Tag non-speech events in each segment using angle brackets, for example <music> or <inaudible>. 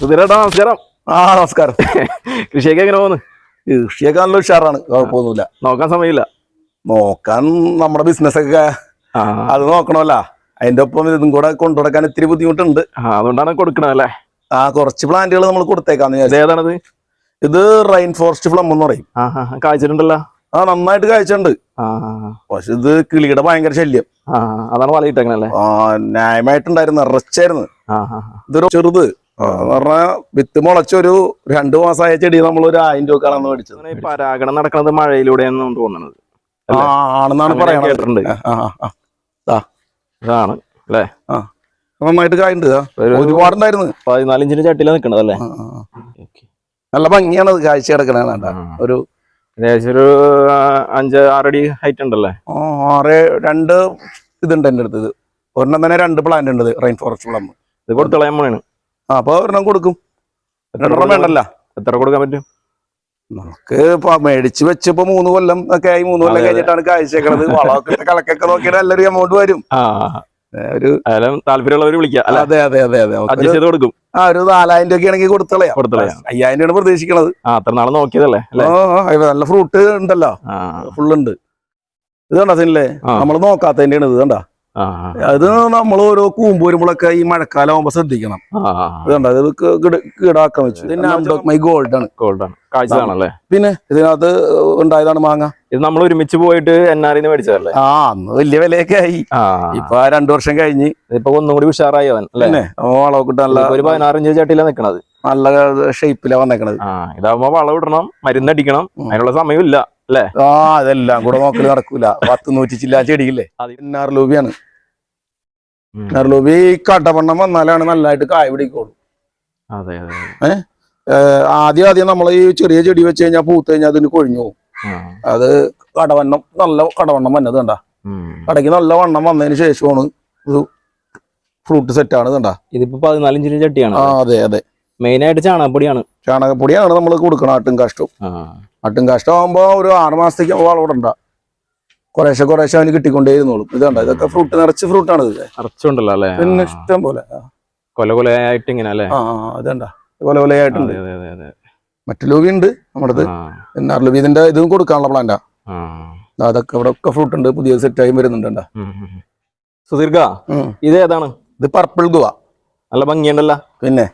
സുധീരേട്ടാ നമസ്കാരം. ആ നമസ്കാരം. കൃഷിയൊക്കെ എങ്ങനെ പോകുന്നു? കൃഷിയൊക്കെ നല്ല ഉഷാറാണ്. കുഴപ്പമൊന്നുമില്ല. നോക്കാൻ സമയമില്ല. നോക്കാൻ നമ്മുടെ ബിസിനസ്സൊക്കെ അത് നോക്കണമല്ല. അതിന്റെ ഒപ്പം ഇതും കൂടെ കൊണ്ടുനടക്കാൻ ഇത്തിരി ബുദ്ധിമുട്ടുണ്ട്. ആ, അതുകൊണ്ടാണ് കൊടുക്കണം അല്ലേ? ആ കുറച്ച് പ്ലാന്റുകൾ നമ്മൾ കൊടുത്തേക്കാന്ന് ഏതാണത്? ഇത് റെയിൻ ഫോറസ്റ്റ് ഫ്ലം എന്ന് പറയും. ആ ആ, നന്നായിട്ട് കാഴ്ചയുണ്ട്. പക്ഷെ ഇത് കിളിയുടെ ഭയങ്കര ശല്യം. ആ അതാണ് വല ഇട്ടേക്കണല്ലേ ആ ന്യായമായിട്ടുണ്ടായിരുന്നു നിറച്ചായിരുന്നു. ഇതൊരു ചെറുത്. എന്ന് പറഞ്ഞാൽ വിത്ത് മുളച്ചൊരു രണ്ടു മാസമായ ചെടി നമ്മൾ ഒരു ആയിരം രൂപക്കാണ് മേടിച്ചത്. പരാഗണം നടക്കുന്നത് മഴയിലൂടെയാണെന്ന് തോന്നുന്നത് ആണെന്നാണ് പറയുന്നത് ഇതാണ് അല്ലേ? ആ. നന്നായിട്ട് കായുണ്ട് ഒരു ഒരുപാടുണ്ടായിരുന്നു. പതിനാലിഞ്ചിന് ചട്ടിയിലാണ് നിൽക്കണത് അല്ലേ. നല്ല ഭംഗിയാണ് കാഴ്ച കിടക്കണേ വേണ്ട ഒരു ഏകദേശം ഒരു അഞ്ച് ആറടി ഹൈറ്റ് ഉണ്ടല്ലേ? ആറ് രണ്ട് ഇതുണ്ട് എന്റെ അടുത്ത് ഒരെണ്ണം തന്നെ രണ്ട് പ്ലാന്റ് ഉണ്ട് റെയിൻ ഫോറസ്റ്റ് പ്ലം ഇത് കൊടുത്തളയാൻ പോണേണ് ആ അപ്പൊ ഒരെണ്ണം കൊടുക്കും. രണ്ടെണ്ണം വേണ്ടല്ല. എത്ര കൊടുക്കാൻ പറ്റും? നമുക്ക് ഇപ്പൊ മേടിച്ച് വെച്ചപ്പോ മൂന്ന് കൊല്ലം ഒക്കെ ആയി. മൂന്ന് കൊല്ലം. കഴിഞ്ഞിട്ടാണ് കാഴ്ചക്കണത് വളമൊക്കെ കളക്കൊക്കെ കലക്കൊക്കെ നോക്കിയിട്ട് നല്ലൊരു എമൗണ്ട് വരും. ആ ഒരു താല്പര്യമുള്ളവർ വിളിക്കാം അതെ അതെ അതെ അതെ. കൊടുക്കും. ആ ഒരു നാലായിരം രൂപ ആണെങ്കിൽ കൊടുത്തളയാ. കൊടുത്തളയാം. അയ്യായിരം രൂപയാണ് പ്രതീക്ഷിക്കണത്. അത്ര നാളെ നോക്കിയതല്ലേ? നല്ല ഫ്രൂട്ട് ഉണ്ടല്ലോ. ഉണ്ട്. ഇത് കണ്ടാ സിനില്ലേ? നമ്മൾ നോക്കാത്തതിന്റെ നോക്കാത്തതിന്റെയാണ് ഇത് കണ്ടാ. അത് നമ്മൾ ഓരോ കൂമ്പ് വരുമ്പോഴൊക്കെ ഈ മഴക്കാലം ആകുമ്പോ ശ്രദ്ധിക്കണം. ആ അത് കീടാക്കാൻ വെച്ചു. പിന്നെ മൈ ഗോൾഡ് ആണ്. ഗോൾഡ് ആണ്. കാഴ്ചയാണല്ലേ? പിന്നെ ഇതിനകത്ത് ഉണ്ടായതാണ് മാങ്ങ. ഇത് നമ്മൾ ഒരുമിച്ച് പോയിട്ട് എൻ ആർ മേടിച്ചതല്ലേ? ആ അന്ന് വലിയ വിലയൊക്കെ ആയി ഇപ്പൊ ആ രണ്ടു വർഷം കഴിഞ്ഞ്. ഇപ്പൊ ഒന്നും കൂടി ഉഷാറായി അവൻ അല്ലേ? പിന്നെ വളമൊക്കെ നല്ല ഒരു പതിനാറിഞ്ച് ചട്ടിയിലാണ് നിക്കണത്. നല്ല ഷേപ്പിലാണ് വന്നേക്കണത്. ഇതാവുമ്പോ വളം ഇടണം മരുന്നടിക്കണം. അതിനുള്ള സമയമില്ല. അല്ലേ? ആ അതെല്ലാം കൂടെ നോക്കൽ നടക്കൂല. പത്ത് നൂറ്റി ചില്ലാ ചെടിയില്ലേ? ലൂബിയാണ്. എന്നാർലൂബിയാണ് ഉം. എന്നാർലൂബി കട്ടവണ്ണം വന്നാലാണ് നല്ലതായിട്ട് കായ പിടിക്കുള്ളൂ അതെ അതെ ഏഹ് ആദ്യം ആദ്യം നമ്മൾ ഈ ചെറിയ ചെടി വെച്ച് കഴിഞ്ഞാൽ പൂത്ത് കഴിഞ്ഞാൽ അതിന് കൊഴിഞ്ഞു പോകും അത് കടവണ്ണം നല്ല കടവണ്ണം വന്നത് കണ്ട. കടക്ക് കടയ്ക്ക് നല്ല വണ്ണം വന്നതിന് ശേഷമാണ് ഇത് ഫ്രൂട്ട് സെറ്റ് ആണ് കണ്ട. ഇതിപ്പോ പതിനാലിഞ്ചിന് ചട്ടിയാണ്. ആ അതെ അതെ. മെയിൻ ആയിട്ട് ചാണകപ്പൊടിയാണ്. ചാണകപ്പൊടിയാണ് നമ്മൾ കൊടുക്കണം ആട്ടും കാഷ്ടവും. ആട്ടും കാഷ്ടം ആകുമ്പോൾ ഒരു ആറുമാസത്തേക്ക് വളവിടണ്ട. കുറേശ്ശെ കുറേശ്ശെ അവന് കിട്ടിക്കൊണ്ടേയിരുന്നോളും. ഇത് കണ്ട ഇതൊക്കെ ഫ്രൂട്ട് നിറച്ച് ഫ്രൂട്ടാണ് ഇത്. നിറച്ചുണ്ടല്ലോ അല്ലേ? പിന്നെ ഇഷ്ടം പോലെ. കൊല കൊലയായിട്ട് ഇങ്ങനെ അല്ലേ? ആ ഇതണ്ട? കൊല കൊലയായിട്ടുണ്ട്. മറ്റു ലൂബി ഉണ്ട് നമ്മുടെ ആ. എന്നാർ ലൂബി ഇതിന്റെ ഇതും കൊടുക്കാനുള്ള പ്ലാന്റാ. അതൊക്കെ ഇവിടെ ഒക്കെ ഫ്രൂട്ട് ഉണ്ട് പുതിയ സെറ്റ് ആയി വരുന്നുണ്ട്. സുദീർഘ. ഇത് ഏതാണ്? ഇത് പർപ്പിൾ ഗുവ. നല്ല ഭംഗിയുണ്ടല്ലോ. പിന്നെ?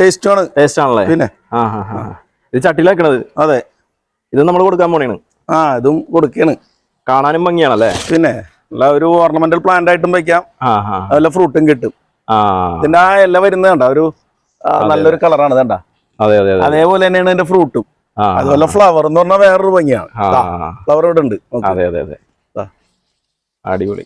ടേസ്റ്റ് ആണ് ടേസ്റ്റ് ആണല്ലേ പിന്നെ. ആ ആ ആ. ഇത് ചട്ടിയിലാക്കണത്? അതെ. ഇത് നമ്മൾ കൊടുക്കാൻ പോണേണ്. ആ ഇതും കൊടുക്കാണ്. കാണാനും ഭംഗിയാണല്ലേ? പിന്നെ നല്ല ഒരു ഓർണമെന്റൽ പ്ലാന്റ് ആയിട്ടും വെക്കാം. ആ ഫ്രൂട്ടും കിട്ടും. ആ. ഇതിന്റെ ആ ഇല വരുന്നത് കണ്ട ഒരു നല്ലൊരു കളറാണ് അതെ അതേപോലെ തന്നെയാണ് ഇതിന്റെ ഫ്രൂട്ടും അതുപോലെ ഫ്ലവർ എന്ന് പറഞ്ഞാൽ വേറൊരു ഭംഗിയാണ്. ഫ്ലവർ ഇവിടെ ഉണ്ട്. അതെ അതെ അതെ. അടിപൊളി.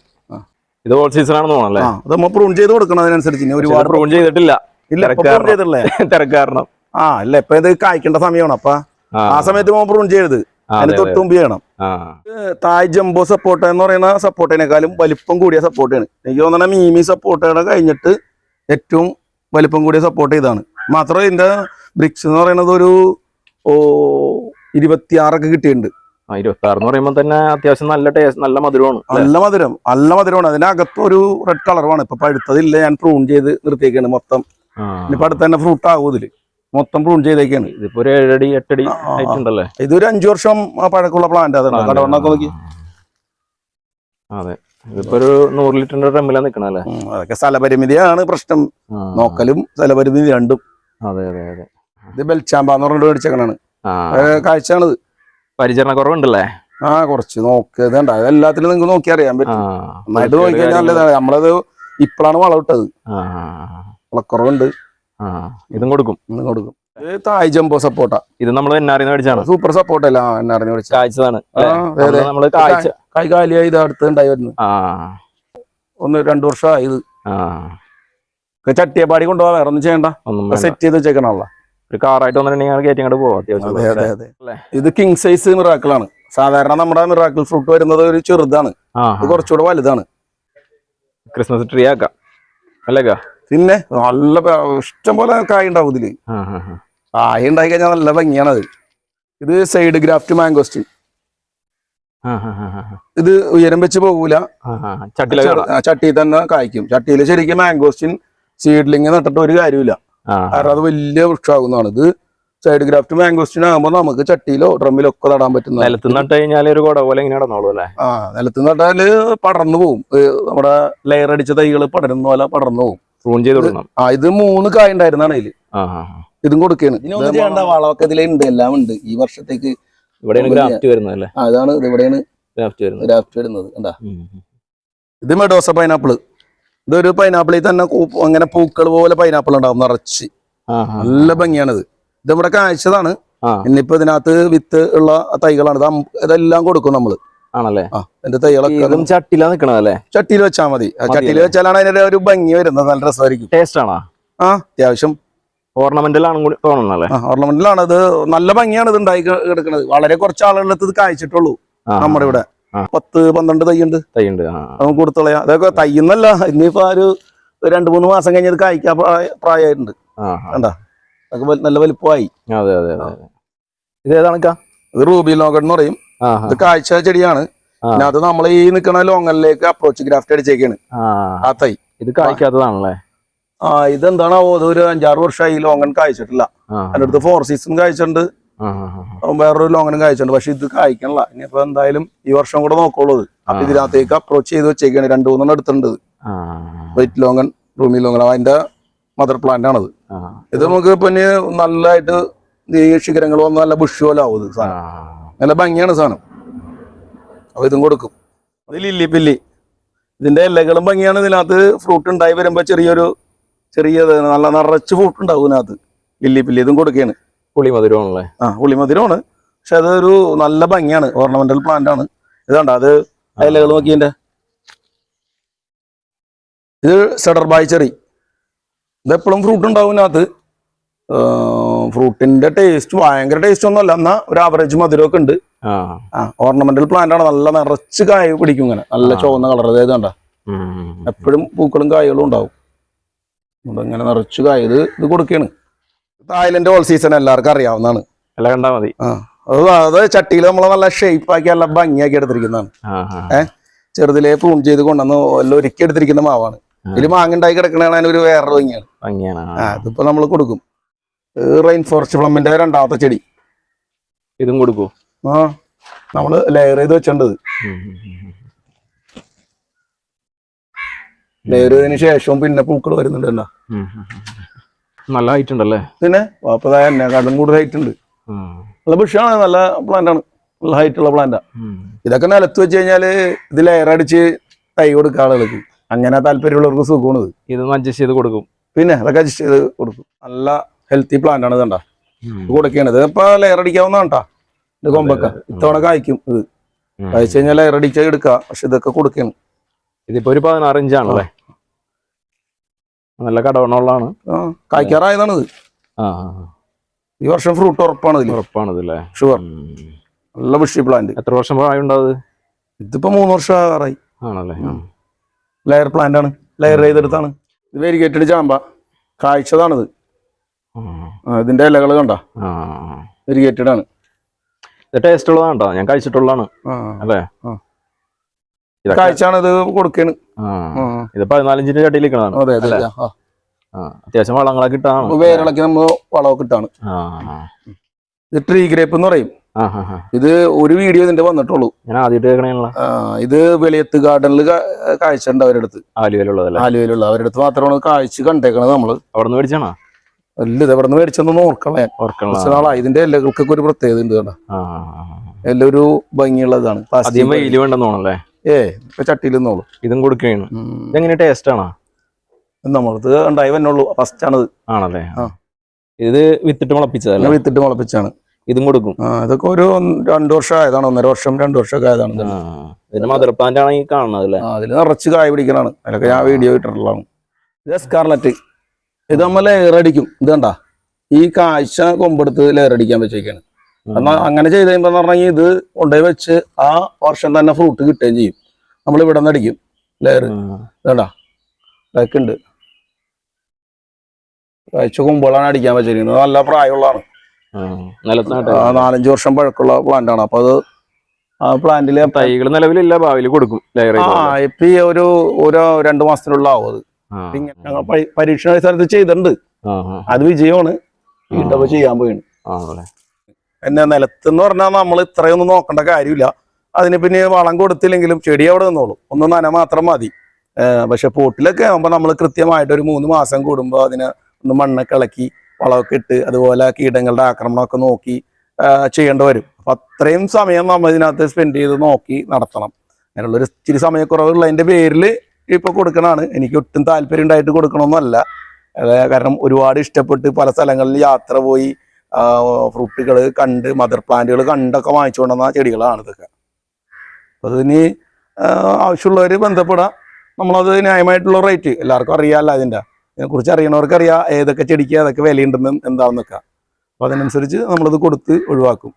ഇത് ഓൾ സീസൺ ആണെന്ന് തോന്നല്ലേ അത് നമ്മൾ പ്രൂൺ ചെയ്ത് കൊടുക്കണം അതിനനുസരിച്ച് ഒരുപാട് പ്രൂൺ ചെയ്തിട്ടില്ല. <laughs> തിരക്കാരണം. ആ അല്ല ഇപ്പൊ ഇത് കായ്ക്കേണ്ട സമയമാണ് അപ്പൊ. ആ. സമയത്ത് മോൻ പ്രൂൺ ചെയ്യരുത്. അതിന് അതെ, തൊട്ട് മുമ്പ് ചെയ്യണം. തായ് ജംബോ സപ്പോർട്ട എന്ന് പറയുന്ന സപ്പോർട്ടേനേക്കാളും വലിപ്പം കൂടിയ സപ്പോർട്ടാണ് എനിക്ക് തോന്നണ മീമി സപ്പോർട്ടയുടെ കഴിഞ്ഞിട്ട് ഏറ്റവും വലിപ്പം കൂടിയ സപ്പോർട്ട് ഇതാണ്. മാത്രമല്ല ഇതിന്റെ ബ്രിക്സ് എന്ന് പറയുന്നത് ഒരു ഓ ഇരുപത്തിയാറൊക്കെ കിട്ടിയിട്ടുണ്ട്. ഇരുപത്തി ആറ് എന്ന് പറയുമ്പോൾ തന്നെ അത്യാവശ്യം നല്ല ടേസ്റ്റ് നല്ല മധുരമാണ് നല്ല മധുരം നല്ല മധുരമാണ്. അതിനകത്ത് ഒരു റെഡ് കളറുമാണ് ഇപ്പൊ പഴുത്തതില്ല ഞാൻ പ്രൂൺ ചെയ്ത് നിർത്തിയേക്കാണ് മൊത്തം. ഇനിയിപ്പോ അടുത്ത് തന്നെ ഫ്രൂട്ട് ആകും ഇതിൽ. മൊത്തം പ്രൂൺ ചെയ്തേക്കാണ്. ഇതിപ്പോ ഒരു ഏഴടി എട്ടടി ആയിട്ടുണ്ടല്ലേ? ഉണ്ടല്ലേ ഇതൊരു അഞ്ചു വർഷം പഴക്കമുള്ള പ്ലാന്റ് അതാണ് കടവണ്ണൊക്കെ നോക്കി. അതെ. ഇതിപ്പോ ഒരു നൂറ് ലിറ്ററിന്റെ ഡ്രമ്മിലാണ് നിക്കണല്ലേ അതൊക്കെ സ്ഥലപരിമിതിയാണ് പ്രശ്നം. നോക്കലും സ്ഥലപരിമിതി രണ്ടും. അതെ അതെ അതെ. ഇത് ബെൽച്ചാമ്പാന്ന് പറഞ്ഞിട്ട് മേടിച്ചേക്കണാണ്. കാഴ്ചയാണിത്. പരിചരണ കുറവുണ്ടല്ലേ? ആ കുറച്ച് നോക്ക്. ഇതണ്ട. എല്ലാത്തിലും നിങ്ങൾക്ക് നോക്കി അറിയാൻ പറ്റും നന്നായിട്ട് നോക്കി കഴിഞ്ഞാൽ നല്ലതാണ്. നമ്മളത് ഇപ്പോഴാണ് വളവിട്ടത് വളക്കുറവുണ്ട് ആ. ഇതും കൊടുക്കും. ഇതും കൊടുക്കും. ഇത് തായ് ജംബോ സപ്പോർട്ടാ. ഇത് നമ്മൾ എന്നാറിന്ന് മേടിച്ചാണ് സൂപ്പർ സപ്പോർട്ട് അല്ല? മേടിച്ച കാഴ്ചതാണ് അതെ. നമ്മൾ കാഴ്ച കൈ കാലിയായി ഇത് അടുത്ത് ഉണ്ടായി വരുന്നു. ഒന്ന് രണ്ടു വർഷമായി ഇത് ചട്ടിയപ്പാടി കൊണ്ടുപോകാൻ വേറെ ഒന്നും ചെയ്യണ്ട. ഒന്നും സെറ്റ് ചെയ്ത് വെച്ചേക്കണല്ല ഒരു കാറായിട്ട് വന്നിട്ടുണ്ടെങ്കിൽ കയറ്റി അങ്ങോട്ട് പോവാം അതെ അത്യാവശ്യം അതെ അതെ. ഇത് കിങ് സൈസ് മിറാക്കിളാണ് സാധാരണ നമ്മുടെ മിറാക്കിൾ ഫ്രൂട്ട് വരുന്നത് ഒരു ചെറുതാണ്. ഇത് കുറച്ചുകൂടെ വലുതാണ്. ക്രിസ്മസ് ട്രീ ആക്കാം. അല്ലേക്കാ പിന്നെ നല്ല ഇഷ്ടം പോലെ കായ ഉണ്ടാവും ഇതിൽ. കായ ഉണ്ടായി കഴിഞ്ഞാൽ നല്ല ഭംഗിയാണ് അത് ഇത് സൈഡ് ഗ്രാഫ്റ്റ് മാങ്കോസ്റ്റ്. ഇത് ഉയരം വെച്ച് പോകൂല. ചട്ടി തന്നെ കായ്ക്കും. ചട്ടിയിൽ ശരിക്കും മാംഗോസ്റ്റിൻ സീഡ്ലിങ് നട്ടിട്ട് ഒരു കാര്യമില്ല കാരണം അത് വലിയ വൃക്ഷമാകുന്നതാണ് ഇത് സൈഡ് ഗ്രാഫ്റ്റ് മാംഗോസ്റ്റിൻ ആകുമ്പോൾ നമുക്ക് ചട്ടിയിലോ ഡ്രമ്മിലോ ഒക്കെ നടാൻ പറ്റുന്ന നിലത്ത് നട്ട് കഴിഞ്ഞാൽ ഒരു കുട പോലെ ഇങ്ങനെ നടന്നോളൂ അല്ലേ? ആ നിലത്ത് നട്ടാൽ പടർന്നു പോകും നമ്മുടെ ലെയർ അടിച്ച തൈകൾ പടരുന്ന പോലെ പടർന്നു പോകും പ്രൂൺ ചെയ്ത് കൊടുക്കണം. ആ ഇത് മൂന്ന് കായ ഉണ്ടായിരുന്നാണ് അതിൽ. ഇതും കൊടുക്കുകയാണ് ഇതിനൊന്നും ചെയ്യേണ്ട വളമൊക്കെ ഇതിലുണ്ട് എല്ലാം ഉണ്ട്. ഈ വർഷത്തേക്ക് ഇവിടെയാണ് ഗ്രാഫ്റ്റ് വരുന്നത് അല്ലേ? ഇവിടെയാണ് ഗ്രാഫ്റ്റ് വരുന്നത്. ഗ്രാഫ്റ്റ് വരുന്നത് എന്താ ഉം, ഉം. ഇത് മെഡോസ പൈനാപ്പിൾ ഇതൊരു പൈനാപ്പിളിൽ തന്നെ അങ്ങനെ പൂക്കൾ പോലെ പൈനാപ്പിൾ ഉണ്ടാവും നിറച്ച്. നല്ല ഭംഗിയാണിത്. ഇത് ഇവിടെ കാഴ്ചതാണ് ഇന്നിപ്പോ ഇതിനകത്ത് വിത്ത് ഉള്ള തൈകളാണ്. ഇതെല്ലാം കൊടുക്കും നമ്മൾ. ആണല്ലേ? ആ എന്റെ തൈകളൊക്കെ ഇതും ചട്ടിലാ നിക്കണതല്ലേ ചട്ടിയിൽ വെച്ചാൽ മതി. ചട്ടിയിൽ വെച്ചാലാണ് അതിന്റെ ഒരു ഭംഗി വരുന്നത് നല്ല രസമായിരിക്കും. ടേസ്റ്റ് ആണോ? ആ അത്യാവശ്യം. ഓർണമെന്റൽ ആണ് കൂടി ഓർണമെന്റലാണ് ഓർണമെന്റിലാണ് ഇത് നല്ല ഭംഗിയാണ് ഇത് ഉണ്ടായി ക- കിടക്കുന്നത് വളരെ കുറച്ച് ആളുകളടുത്ത് ഇത് കായ്ച്ചിട്ടുള്ളൂ നമ്മുടെ ഇവിടെ. പത്ത് പന്ത്രണ്ട് തൈയുണ്ട്. തൈയുണ്ട് ഉണ്ട് നമുക്ക് കൊടുത്തോളയാ അതൊക്കെ തൈന്നല്ല ഇനിയിപ്പോ ഒരു രണ്ടു മൂന്ന് മാസം കഴിഞ്ഞത് കായ്ക്കാൻ പ്രായ- പ്രായമായിട്ടുണ്ട്. കണ്ടാ? അതൊക്കെ നല്ല വലിപ്പമായി. അതെ അതെ ഇത് ഏതാണക്കാ ഇത് റൂബി ലോകം എന്ന് പറയും. ഇത് കാഴ്ച ചെടിയാണ്. പിന്നെ അത് നമ്മൾ ഈ നിൽക്കുന്ന ലോങ്ങലിലേക്ക് അപ്രോച്ച് ഗ്രാഫ്റ്റ് അടിച്ചേക്കാണ്. ആ. തൈ. ഇത് കായ്ക്കാത്തതാണല്ലേ? ആ ഇതെന്താണോ ഒരു അഞ്ചാറ് വർഷമായി ലോങ്ങൻ കായ്ച്ചിട്ടില്ല. എന്റെ അടുത്ത് ഫോർ സീസൺ കായ്ച്ചിട്ടുണ്ട്. വേറൊരു ലോങ്ങനും കായ്ച്ചിട്ടുണ്ട്. പക്ഷെ ഇത് കായ്ക്കണില്ല. ഇനിയിപ്പോ എന്തായാലും ഈ വർഷം കൂടെ നോക്കുള്ളൂ ഇത്. അപ്പൊ ഇതിനകത്തേക്ക് അപ്രോച്ച് ചെയ്ത് വെച്ചേക്കാണ്. രണ്ടു മൂന്നെണ്ണം എടുത്തിട്ടുണ്ട് വൈറ്റ് ലോങ്ങൻ റൂമി ലോങ്ങൻ അതിന്റെ മദർ പ്ലാന്റ് ആണത്. ഇത് നമുക്ക് പിന്നെ നല്ലതായിട്ട് ശിഖരങ്ങൾ വന്ന് നല്ല ബുഷ് പോലെ ആവും ഇത് സാധനം. നല്ല ഭംഗിയാണ് സാധനം. അപ്പൊ ഇതും കൊടുക്കും. അത് ലില്ലി പില്ലി. ഇതിന്റെ ഇലകളും ഭംഗിയാണ്. ഇതിനകത്ത് ഫ്രൂട്ട് ഉണ്ടായി വരുമ്പോൾ ചെറിയൊരു ചെറിയ നല്ല നിറച്ച് ഫ്രൂട്ട് ഉണ്ടാവും ഇതിനകത്ത്. ലില്ലി പില്ലി ഇതും കൊടുക്കുകയാണ് പുളിമധുരമാണല്ലേ? ആ പുളിമധുരമാണ്. പക്ഷെ അതൊരു നല്ല ഭംഗിയാണ്. ഓർണമെന്റൽ പ്ലാന്റ് ആണ്. ഇതാണ്ട അത് ഇലകൾ നോക്കിയതിന്റെ ഇത് സെഡർ ബായ് ചെറി. ഇതെപ്പോഴും ഫ്രൂട്ട് ഉണ്ടാവും ഇതിനകത്ത്. ഫ്രൂട്ടിന്റെ ടേസ്റ്റ് ഭയങ്കര ടേസ്റ്റ് ഒന്നും അല്ല എന്നാ ഒരു ആവറേജ് മധുരമൊക്കെ ഉണ്ട്. ആ. ഓർണമെന്റൽ പ്ലാന്റ് ആണ്. നല്ല നിറച്ച് കായ പിടിക്കും ഇങ്ങനെ. നല്ല ചുവന്ന കളർ അതായത് കണ്ട. എപ്പോഴും പൂക്കളും കായകളും ഉണ്ടാവും. ഇങ്ങനെ നിറച്ച് കായ ഇത് ഇത് കൊടുക്കുകയാണ് തായ്ലൻഡ് ഓൾ സീസൺ എല്ലാവർക്കും അറിയാവുന്നതാണ്. എല്ലാം കണ്ടാ മതി. ആ അത് ചട്ടിയിൽ നമ്മൾ നല്ല ഷേപ്പ് ആക്കി നല്ല ഭംഗിയാക്കി എടുത്തിരിക്കുന്നതാണ്. ഏഹ്. ചെറുതിലെ പ്രൂൺ ചെയ്ത് കൊണ്ടുവന്ന് എല്ലാം ഒരുക്കി എടുത്തിരിക്കുന്ന മാവാണ്. ഇതിൽ മാങ്ങ ഉണ്ടായി കിടക്കണ ഒരു വേറെ ഭംഗിയാണ്. ആ. ഇതിപ്പോ നമ്മൾ കൊടുക്കും. റെയിൻ ഫോറസ്റ്റ് പ്ലമ്മിന്റെ രണ്ടാമത്തെ ചെടി. ഇതും കൊടുക്കോ. ആ നമ്മൾ ലെയർ ചെയ്ത് വെച്ചത്. ലെയർ ചെയ്തതിന് ശേഷവും പിന്നെ പൂക്കൾ വരുന്നുണ്ട് എന്താ. നല്ല ഹൈറ്റ് ഉണ്ടല്ലേ? പിന്നെ വാപ്പതായ എന്നെക്കാട്ടും കൂടുതൽ ഹൈറ്റ് ഉണ്ട്. നല്ല ബുഷാണ് നല്ല പ്ലാന്റ് ആണ്. നല്ല ഹൈറ്റ് ഉള്ള പ്ലാന്റാ ഇതൊക്കെ നിലത്ത് വെച്ച് കഴിഞ്ഞാൽ ഇത് ലെയർ അടിച്ച് തൈ കൊടുക്കുക ആളുകൾക്ക്. അങ്ങനെ താല്പര്യമുള്ളവർക്ക് സുഖമാണ് ഇത് ഇതൊന്ന് അഡ്ജസ്റ്റ് ചെയ്ത് കൊടുക്കും. പിന്നെ അതൊക്കെ അഡ്ജസ്റ്റ് ചെയ്ത് കൊടുക്കും. നല്ല ഹെൽത്തി പ്ലാന്റ് ആണ് ഇതണ്ട കൊടുക്കണത് ഇത് കൊടുക്കുകയാണ് ഇത് ഇപ്പൊ ലെയർ അടിക്കാവുന്നതാണ് കേട്ടാ ഇത് കൊമ്പൊക്കെ. ഇത്തവണ കായ്ക്കും ഇത്. കഴിച്ചു കഴിഞ്ഞാൽ ലെയർ അടിച്ച് എടുക്കുക പക്ഷെ ഇതൊക്കെ കൊടുക്കുകയാണ് ഇതിപ്പോ ഒരു പതിനാറ് ഇഞ്ചാണല്ലേ നല്ല കടവണ്ണമുള്ളതാണ്. ആ, കായ്ക്കാറായതാണ് ഇത് ആ ഈ വർഷം ഫ്രൂട്ട് ഉറപ്പാണ് ഉറപ്പാണ് ഇതല്ലേ ഷുവർ നല്ല ബുഷി പ്ലാന്റ് എത്ര വർഷം പ്രായം ഇതിപ്പോ മൂന്ന് വർഷം ആറായി. ആണല്ലേ? ലെയർ പ്ലാന്റ് ആണ്. ലെയർ ചെയ്തെടുത്താണ്. ഇത് വെരികേറ്റഡ് ചാമ്പ. ആ, ഇതിന്റെ ഇലകൾ കണ്ട? ആ. വെരിഗേറ്റഡ് ആണ്. ഇത് ടേസ്റ്റ് ഉള്ളതാണ് കേട്ടോ ഞാൻ കഴിച്ചിട്ടുള്ളതാണ്. അല്ലേ? കാഴ്ചയാണ് ഇത് കൊടുക്കാണ്. ഇത് പതിനാലിഞ്ചിന്റെ ആ. ആ അത്യാവശ്യം വളങ്ങളൊക്കെ ഇട്ടാണ്. വേരിളക്കി നമ്മൾ വളമൊക്കെ ഇട്ടാണ്. ആ ഇത് ട്രീ ഗ്രേപ്പ് എന്ന് പറയും. ഇത് ഒരു വീഡിയോ ഇതിന്റെ വന്നിട്ടുള്ളൂ. ഞാൻ ആദ്യമായിട്ട് കേൾക്കണേനുള്ള. ഇത് വെളിയത്ത് ഗാർഡനിൽ കാഴ്ച ഉണ്ട് അവരുടെ അടുത്ത്. ആലുവയിലുള്ളത് ആലുവയിലുള്ള. അവരുടെ അടുത്ത് മാത്രമാണ് കാഴ്ച കണ്ടേക്കണത് നമ്മൾ. അവിടെ നിന്ന് മേടിച്ചാണോ? അല്ല ഇത് എവിടെ നിന്ന് മേടിച്ചെന്ന് ഓർക്കണേ. കുറച്ച് നാളായി. ഇതിന്റെ എല്ലകൾക്കൊക്കെ ഒരു പ്രത്യേകത ഉണ്ട് കേട്ടോ. എല്ലാം ഒരു ഭംഗിയുള്ളതാണ്. അധികം വേണ്ടെന്ന് തോന്നല്ലേ ഏ ഇപ്പൊ ചട്ടിയിൽ നിന്നോളൂ. ഇതും കൊടുക്കുകയാണ്. ഇതെങ്ങനെ ടേസ്റ്റ് ആണോ? നമ്മളത് ഉണ്ടായി വന്നുള്ളൂ ഫസ്റ്റ് ആണത്. ആണല്ലേ? ഇത് വിത്തിട്ട് മുളപ്പിച്ചതല്ലേ? വിത്തിട്ട് മുളപ്പിച്ചാണ്. ഇതും കൊടുക്കും. ഇതൊക്കെ ഒരു രണ്ടു വർഷം ആയതാണ്. ഒന്നര വർഷം രണ്ടു വർഷമൊക്കെ ആയതാണ് ഇത്. ആണെങ്കിൽ ഇതിന്റെ മദർ പ്ലാന്റ് ആണ് ഈ കാണുന്നത് അതിൽ നിറച്ച് കായ പിടിക്കണാണ് അതിലൊക്കെ ഞാൻ വീഡിയോ ഇട്ടിട്ടുള്ളതാണ്. ഇത് സ്കാർലറ്റ് ഇത് നമ്മൾ ലെയറടിക്കും ഇത് കണ്ട? ഈ കാഴ്ച കൊമ്പെടുത്ത് ലെയറടിക്കാൻ വെച്ചേക്കാണ്. എന്നാൽ അങ്ങനെ ചെയ്ത് കഴിയുമ്പോൾ പറഞ്ഞാൽ ഇത് കൊണ്ടുപോയി വെച്ച് ആ വർഷം തന്നെ ഫ്രൂട്ട് കിട്ടുകയും ചെയ്യും. നമ്മൾ ഇവിടെ നിന്ന് അടിക്കും ലെയർ വേണ്ട ഇതൊക്കെ ഉണ്ട് കാഴ്ച കൊമ്പുകളാണ് അടിക്കാൻ വെച്ചിരിക്കുന്നത് നല്ല പ്രായമുള്ളതാണ്. നാലഞ്ചു ആ, നാലഞ്ച് വർഷം പഴക്കമുള്ള പ്ലാന്റ് ആണ്. അപ്പൊ അത് ആ പ്ലാന്റിലെ തൈകൾ നിലവിലില്ല. ഭാവിയിൽ കൊടുക്കും. ആ ഇപ്പൊ ഈ ഒരു ഒരു രണ്ടു മാസത്തിനുള്ള ആവും അത്. ഞങ്ങൾ പരി- പരീക്ഷണ സ്ഥലത്ത് ചെയ്തിട്ടുണ്ട്. അത് വിജയമാണ്. വീട്ടപ്പോ ചെയ്യാൻ പോയി എന്നെ നിലത്ത് എന്ന് നിലത്തെന്ന് പറഞ്ഞാൽ നമ്മൾ ഇത്രയൊന്നും നോക്കേണ്ട കാര്യമില്ല. അതിന് പിന്നെ വളം കൊടുത്തില്ലെങ്കിലും ചെടി അവിടെ നിന്നോളും. ഒന്ന് നന മാത്രം മതി. പക്ഷെ പോട്ടിലൊക്കെ ആകുമ്പോൾ നമ്മൾ കൃത്യമായിട്ട് ഒരു മൂന്ന് മാസം കൂടുമ്പോൾ അതിനെ ഒന്ന് മണ്ണൊക്കെ ഇളക്കി വളമൊക്കെ ഇട്ട് അതുപോലെ കീടങ്ങളുടെ ആക്രമണമൊക്കെ നോക്കി ചെയ്യേണ്ടി വരും. അപ്പം അത്രയും സമയം നമ്മൾ ഇതിനകത്ത് സ്പെൻഡ് ചെയ്ത് നോക്കി നടത്തണം. അങ്ങനെയുള്ളൊരു ഇച്ചിരി സമയക്കുറവുള്ളതിന്റെ പേരിൽ ഇപ്പൊ കൊടുക്കണതാണ്. എനിക്ക് ഒട്ടും താല്പര്യം ഉണ്ടായിട്ട് കൊടുക്കണമെന്നല്ല കാരണം ഒരുപാട് ഇഷ്ടപ്പെട്ട് പല സ്ഥലങ്ങളിൽ യാത്ര പോയി ഫ്രൂട്ടുകൾ കണ്ട് മദർ പ്ലാന്റുകൾ കണ്ടൊക്കെ വാങ്ങിച്ചു കൊണ്ടുവന്ന ചെടികളാണ് ഇതൊക്കെ. അപ്പൊ അതിന് ആവശ്യമുള്ളവർ ബന്ധപ്പെടാം. നമ്മളത് ന്യായമായിട്ടുള്ള റേറ്റ് എല്ലാവർക്കും അറിയാമല്ലോ അതിന്റെ. ഇതിനെക്കുറിച്ച് അറിയണവർക്ക് അറിയാം ഏതൊക്കെ ചെടിക്ക് ഏതൊക്കെ വിലയുണ്ടെന്നും എന്താണെന്നൊക്കെ. അപ്പോൾ അതിനനുസരിച്ച് നമ്മളത് കൊടുത്ത് ഒഴിവാക്കും.